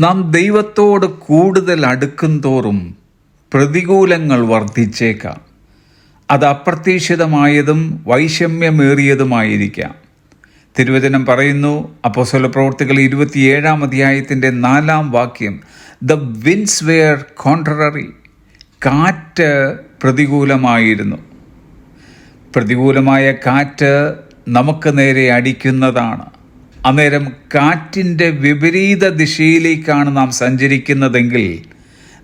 നാം ദൈവത്തോട് കൂടുതൽ അടുക്കും തോറും പ്രതികൂലങ്ങൾ വർദ്ധിച്ചേക്കാം. അത് അപ്രതീക്ഷിതമായതും വൈഷമ്യമേറിയതുമായിരിക്കാം. തിരുവചനം പറയുന്നു അപ്പോസ്വല പ്രവർത്തികൾ ഇരുപത്തിയേഴാം അധ്യായത്തിന്റെ നാലാം വാക്യം ദ വിൻസ് വെയർ കോൺട്രറി കാറ്റ് പ്രതികൂലമായിരുന്നു. പ്രതികൂലമായ കാറ്റ് നമുക്ക് നേരെ അടിക്കുന്നതാണ്. അന്നേരം കാറ്റിന്റെ വിപരീത ദിശയിലേക്കാണ് നാം സഞ്ചരിക്കുന്നതെങ്കിൽ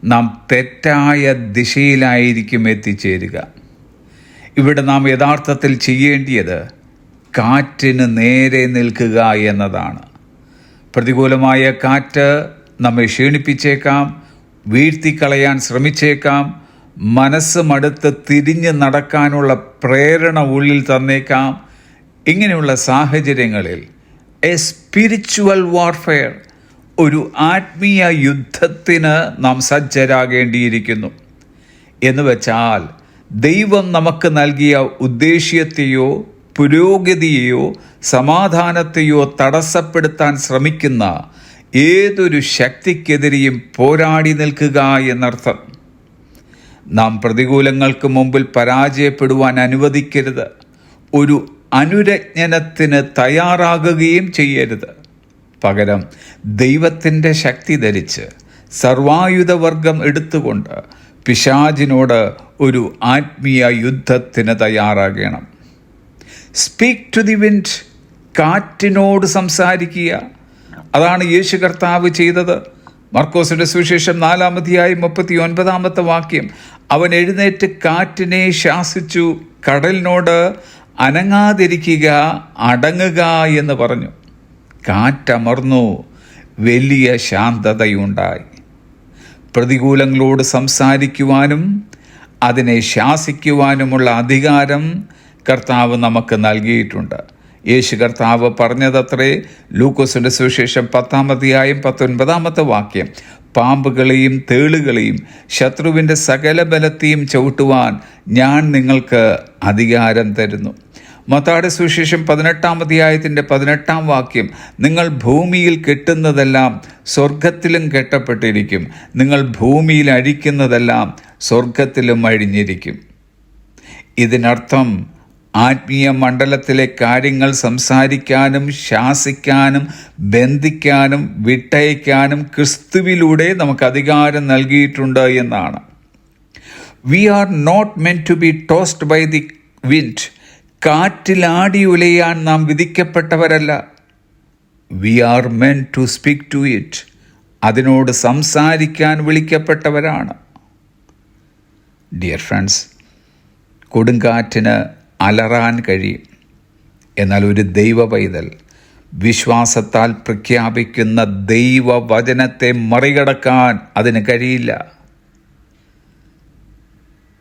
നാം തെറ്റായ ദിശയിലായിരിക്കും എത്തിച്ചേരുക. ഇവിടെ നാം യഥാർത്ഥത്തിൽ ചെയ്യേണ്ടിയത് കാറ്റിന് നേരെ നിൽക്കുക എന്നതാണ്. പ്രതികൂലമായ കാറ്റ് നമ്മെ ക്ഷീണിപ്പിച്ചേക്കാം വീഴ്ത്തിക്കളയാൻ ശ്രമിച്ചേക്കാം മനസ്സ് മടുത്ത് തിരിഞ്ഞ് നടക്കാനുള്ള പ്രേരണ ഉള്ളിൽ തന്നേക്കാം. ഇങ്ങനെയുള്ള സാഹചര്യങ്ങളിൽ എ സ്പിരിച്വൽ വാർഫെയർ ഒരു ആത്മീയ യുദ്ധത്തിന് നാം സജ്ജരാകേണ്ടിയിരിക്കുന്നു. എന്ന് വെച്ചാൽ ദൈവം നമുക്ക് നൽകിയ ഉദ്ദേശ്യത്തെയോ പുരോഗതിയെയോ സമാധാനത്തെയോ തടസ്സപ്പെടുത്താൻ ശ്രമിക്കുന്ന ഏതൊരു ശക്തിക്കെതിരെയും പോരാടി നിൽക്കുക എന്നർത്ഥം. നാം പ്രതികൂലങ്ങൾക്ക് മുമ്പിൽ പരാജയപ്പെടുവാൻ അനുവദിക്കരുത്. ഒരു അനുരജ്ഞനത്തിന് തയ്യാറാകുകയും ചെയ്യരുത്. പകരം ദൈവത്തിന്റെ ശക്തി ധരിച്ച് സർവായുധവർഗം എടുത്തുകൊണ്ട് പിശാജിനോട് ഒരു ആത്മീയ യുദ്ധത്തിന് തയ്യാറാകണം. സ്പീക്ക് ടു ദി വിൻഡ് കാറ്റിനോട് സംസാരിക്കുക. അതാണ് യേശു കർത്താവ് ചെയ്തത്. മർക്കോസിന്റെ സുവിശേഷം നാലാമതിയായി മുപ്പത്തി ഒൻപതാമത്തെ വാക്യം അവൻ എഴുന്നേറ്റ് കാറ്റിനെ ശാസിച്ചു കടലിനോട് അനങ്ങാതിരിക്കുക അടങ്ങുക എന്ന് പറഞ്ഞു. കാറ്റമർന്നു വലിയ ശാന്തതയുണ്ടായി. പ്രതികൂലങ്ങളോട് സംസാരിക്കുവാനും അതിനെ ശാസിക്കുവാനുമുള്ള അധികാരം കർത്താവ് നമുക്ക് നൽകിയിട്ടുണ്ട്. യേശു കർത്താവ് പറഞ്ഞതത്രേ ലൂക്കോസിന്റെ സുവിശേഷം പത്താമധ്യായം പത്തൊൻപതാമത്തെ വാക്യം. പാമ്പുകളെയും തേളുകളെയും ശത്രുവിന്റെ സകല ബലത്തെയും ചവിട്ടുവാൻ ഞാൻ നിങ്ങൾക്ക് അധികാരം തരുന്നു. മത്താടെ സുവിശേഷം പതിനെട്ടാം അധ്യായത്തിന്റെ പതിനെട്ടാം വാക്യം നിങ്ങൾ ഭൂമിയിൽ കെട്ടുന്നതെല്ലാം സ്വർഗത്തിലും കെട്ടപ്പെട്ടിരിക്കും. നിങ്ങൾ ഭൂമിയിൽ അഴിക്കുന്നതെല്ലാം സ്വർഗത്തിലും അഴിഞ്ഞിരിക്കും. ഇതിനർത്ഥം ആത്മീയ മണ്ഡലത്തിലെ കാര്യങ്ങൾ സംസാരിക്കാനും ശാസിക്കാനും ബന്ധിക്കാനും വിട്ടയക്കാനും ക്രിസ്തുവിലൂടെ നമുക്ക് അധികാരം നൽകിയിട്ടുണ്ട് എന്നാണ്. We are not men to be tossed by the wind കാറ്റിലാടി ഉലയാൻ നാം വിധിക്കപ്പെട്ടവരല്ല. We are men to speak to it അതിനോട് സംസാരിക്കാൻ വിളിക്കപ്പെട്ടവരാണ്. ഡിയർ ഫ്രണ്ട്സ് കൊടുങ്കാറ്റിന് അലറാൻ കഴിയും. എന്നാൽ ഒരു ദൈവ പൈതൽ വിശ്വാസത്താൽ പ്രഖ്യാപിക്കുന്ന ദൈവവചനത്തെ മറികടക്കാൻ അതിന് കഴിയില്ല.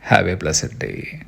Have A പ്ലസഡ് day